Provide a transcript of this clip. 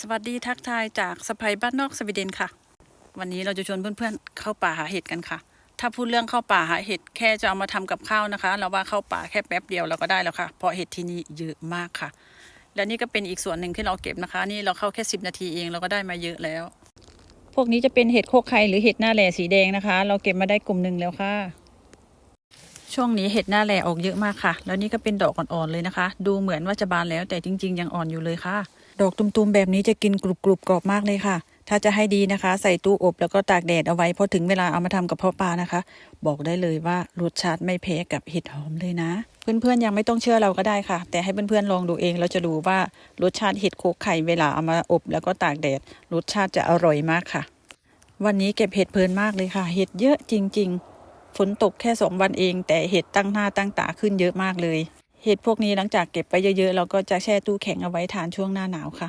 สวัสดีทักทายจากสไปบ้านนอกสวีเดนค่ะ วันนี้เราจะชวนเพื่อนๆเข้าป่าหาเห็ดกันค่ะ ถ้าพูดเรื่องเข้าป่าหาเห็ดแค่จะเอามาทำกับข้าวนะคะ เราว่าเข้าป่าแค่แป๊บเดียวเราก็ได้แล้วค่ะ เพราะเห็ดที่นี่เยอะมากค่ะ และนี่ก็เป็นอีกส่วนหนึ่งที่เราเก็บนะคะ นี่เราเข้าแค่ 10 นาทีเองเราก็ได้มาเยอะแล้ว พวกนี้จะเป็นเห็ดโคกไข่หรือเห็ดหน้าแหล่สีแดงนะคะ เราเก็บมาได้กลุ่มหนึ่งแล้วค่ะช่วงนี้เห็ดหน้าแหล่ออกเยอะมากค่ะ แล้วนี่ก็เป็นดอกอ่อนๆเลยนะคะ ดูเหมือนว่าจะบานแล้วแต่จริง ๆ ยังอ่อนอยู่เลยค่ะ ดอกตุ่มๆแบบนี้จะกินกรุบๆกรอบมากเลยค่ะ ถ้าจะให้ดีนะคะ ใส่ตู้อบแล้วก็ตากแดดเอาไว้พอถึงเวลาเอามาทำกับเพาะปลานะคะ บอกได้เลยว่ารสชาติไม่แพ้กับเห็ดหอมเลยนะ เพื่อนๆยังไม่ต้องเชื่อเราก็ได้ค่ะ แต่ให้เพื่อนๆลองดูเองเราจะดูว่ารสชาติเห็ดโคกไข่เวลาเอามาอบ แล้วก็ตากแดดรสชาติจะอร่อยมากค่ะ วันนี้เก็บเห็ดเพลินมากเลยค่ะ เห็ดเยอะจริง ๆ ฝนตกแค่สองวันเอง แต่เห็ดตั้งหน้าตั้งตาขึ้นเยอะมากเลย เห็ดพวกนี้หลังจากเก็บไปเยอะๆเราก็จะแช่ตู้แข็งเอาไว้ทานช่วงหน้าหนาวค่ะ